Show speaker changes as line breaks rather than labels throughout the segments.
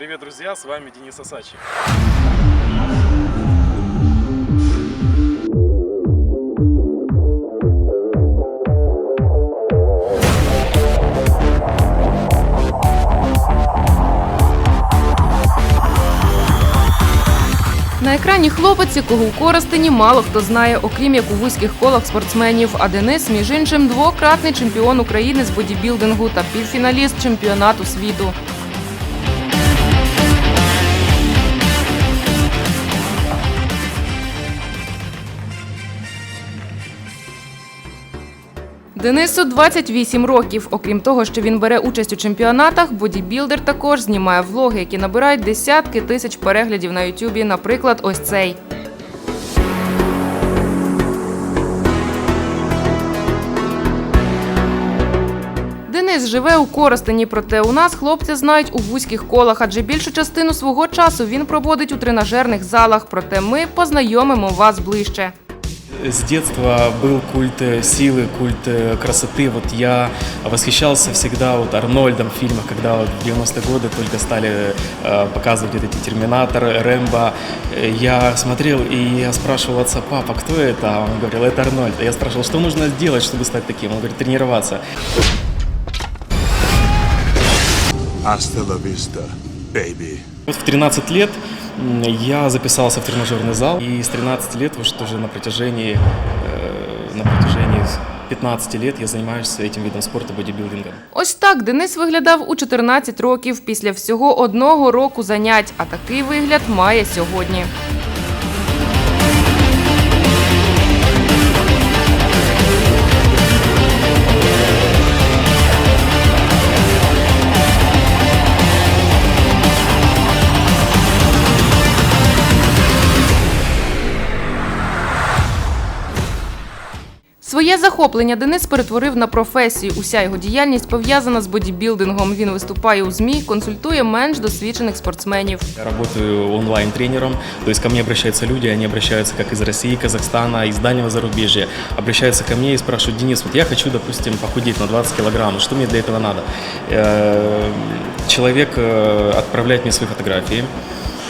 Привет, друзья, с вами Денис Асачи.
На екрані хлопець, якого у Коростені мало хто знає, окрім як у вузьких колах спортсменів. А Денис, між іншим, двократний чемпіон України з бодібілдингу та півфіналіст чемпіонату світу. Денису 28 років. Окрім того, що він бере участь у чемпіонатах, бодібілдер також знімає влоги, які набирають десятки тисяч переглядів на Ютубі. Наприклад, ось цей. Денис живе у Коростені, проте у нас хлопця знають у вузьких колах, адже більшу частину свого часу він проводить у тренажерних залах. Проте ми познайомимо вас ближче.
С детства был культ э, силы, культ э, красоты. Вот я восхищался всегда вот Арнольдом в фильмах, когда вот в 90-е годы только стали э, показывать вот эти Терминаторы, Рэмбо. Э, Я смотрел и я спрашивал отца, папа, кто это? А Он говорил, это Арнольд. А Я спрашивал, что нужно сделать, чтобы стать таким? Он говорит, тренироваться.
Hasta la vista, baby.
Вот в 13 лет я записался в тренажерный зал, и с 13 лет уж тоже на протяжении, э, на протяжении 15 лет я занимаюсь этим видом спорта бодибилдингом.
Ось так Денис виглядав у 14 років після всього одного року занять, а такий вигляд має сьогодні. Своє захоплення Денис перетворив на професію. Уся його діяльність пов'язана з бодібілдингом. Він виступає у ЗМІ, консультує менш досвідчених спортсменів.
Я работаю онлайн-тренером, то есть ко мне обращаются люди, они обращаются как из России, Казахстана, из дальнего зарубежья, обращаются ко мне и спрашивают, Денис, вот я хочу, допустим, похудеть на 20 килограмм, что мне для этого надо? Э, Человек э, отправляет мне свои фотографии,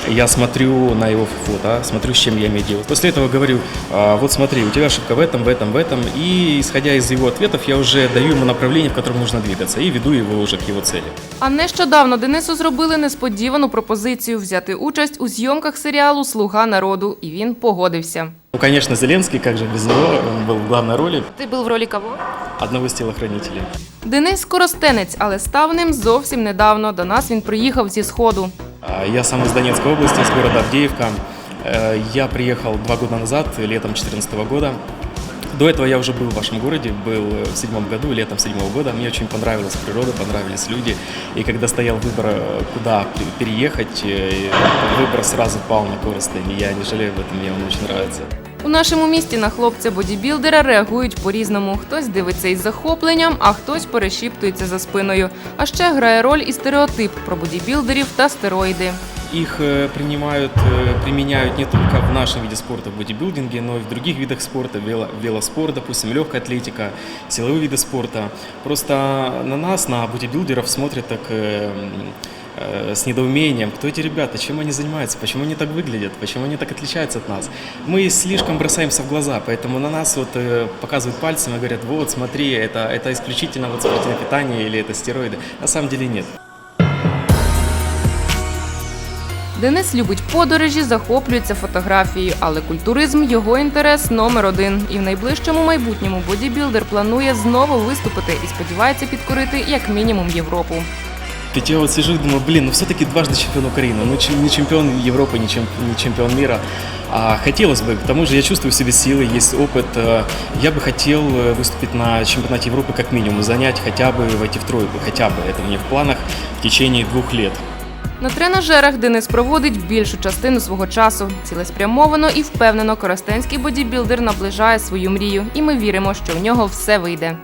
я смотрю на его фото, смотрю, с чем я имею дело. После этого говорю, «А, вот смотри, у тебя ошибка в этом, в этом, в этом. И исходя из его ответов, я уже даю ему направление, в котором нужно двигаться, и веду его уже к его цели.
А нещодавно Денису зробили несподівану пропозицію взяти участь у зйомках серіалу Слуга народу, і він погодився.
Ну, конечно, Зеленский, как же без него, он был в главной роли
Ти був в ролі кого?
одного из телохранителей.
Денис Коростенець, але став ним зовсім недавно. До нас він приїхав зі сходу.
А, Я сам из Донецкой области, из города Авдеевка. Э, Я приехал два года назад, летом 2014 года. До этого я уже был в вашем городе, был в седьмом году, летом седьмого года. Мне очень понравилась природа, понравились люди. И когда стоял выбор, э, куда пе- переехать, э, выбор сразу пал на Коростень. Я не жалею об этом, мне он очень нравится.
У нашому місті на хлопця бодібілдера реагують по-різному. Хтось дивиться із захопленням, а хтось перешіптується за спиною. А ще грає роль і стереотип про бодібілдерів та стероїди.
Их э, принимают, э, применяют не только в нашем виде спорта, в бодибилдинге, но и в других видах спорта, вело, велоспорт, допустим, легкая атлетика, силовые виды спорта. Просто на нас, на бодибилдеров смотрят так э, э, с недоумением, кто эти ребята, чем они занимаются, почему они так выглядят, почему они так отличаются от нас. Мы слишком бросаемся в глаза, поэтому на нас вот э, показывают пальцем и говорят, вот смотри, это, это исключительно вот спортивное питание или это стероиды. На самом деле нет.
Денис любить подорожі, захоплюється фотографією, але культуризм його інтерес номер один. І в найближчому майбутньому бодібілдер планує знову виступити і сподівається підкорити як мінімум Європу.
Ведь я вот сижу и думаю, блин, ну все-таки дважды чемпион Украины, ну чем- не чемпион Европы, не, чем- не чемпион мира. А хотелось бы, к тому же я чувствую в себе силы, есть опыт. э, Я бы хотел э, выступить на чемпионате Европы как минимум, занять хотя бы, войти в тройку, хотя бы. Это мне в планах в течение двух лет.
На тренажерах Денис проводить більшу частину свого часу. Цілеспрямовано і впевнено коростенський бодібілдер наближає свою мрію, і ми віримо, що в нього все вийде.